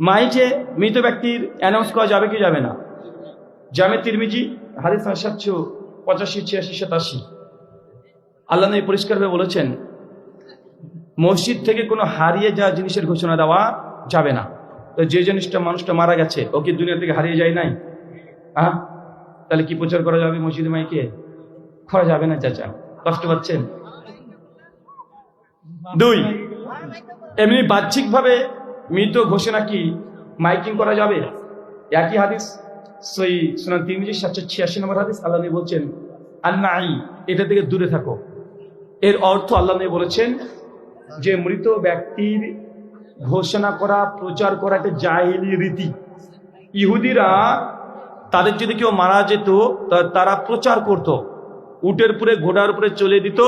মাইকে মৃত ব্যক্তির অ্যানাউন্স করা যাবে কি যাবে না? জামে তিরমিজি, হাদিস সাতশো পঁচাশি, ছিয়াশি, সাতাশি। আল্লাহ নবী পরিষ্কারভাবে বলেছেন, মসজিদ থেকে কোনো হারিয়ে যাওয়া জিনিসের ঘোষণা দেওয়া যাবে না। তো যে জিনিসটা মানুষটা মারা গেছে, ও কি দুনিয়া থেকে হারিয়ে যায় নাই? হ্যাঁ তাহলে কি প্রচার করা যাবে মসজিদ মাইকে? করা যাবে না, চাচা। কষ্ট পাচ্ছেন? দুই, এমনি বাহ্যিকভাবে মৃত ঘোষণা কি মাইকিং করা যাবে? একই হাদিস সই সুনান তিরমিজি সাতশো ছিয়াশি নম্বর হাদিস আল্লাহ নবী বলছেন আল্লাহ এটা থেকে দূরে থাকো। এর অর্থ আল্লাহ নবী বলেছেন যে মৃত ব্যক্তির ঘোষণা করা প্রচার করা একটা জাহিলি রীতি। ইহুদিরা তাদের যদি কেউ মারা যেত তারা প্রচার করত। উটের উপরে ঘোড়ার উপরে চলে দিত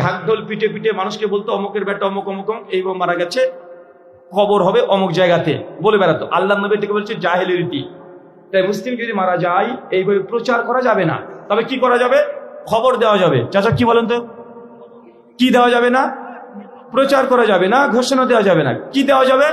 ঢাকঢোল পিটে পিটে মানুষকে বলতো অমুকের বেটা অমুক অমুক অমুক, এইভাবে মারা গেছে। খবর হবে অমুক জায়গাতে। বলে বেড়াতো। আল্লাহ নবী এটাকে বলছে জাহেলি রীতি। তাই মুসলিম যদি মারা যায়, এইভাবে প্রচার করা যাবে না। তবে কি করা যাবে? খবর দেওয়া যাবে। চাচা, কি বলেন তো? কি দেওয়া যাবে না? প্রচার করা যাবে না, ঘোষণা দেওয়া যাবে না। কি দেওয়া যাবে?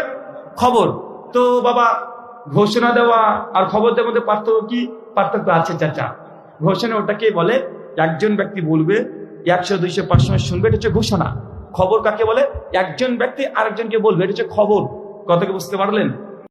খবর। তো বাবা, ঘোষণা দেওয়া আর খবর দেওয়ার মধ্যে পার্থক্য কি? পার্থক্য আছে, চাচা। ঘোষণা ওটাকে বলে, একজন ব্যক্তি বলবে, একশো, দুইশো, পাঁচশো শুনবে, এটা হচ্ছে ঘোষণা। খবর কাকে বলে? একজন ব্যক্তি আরেকজনকে বলবে এটা হচ্ছে খবর। কথাকে বুঝতে পারলেন?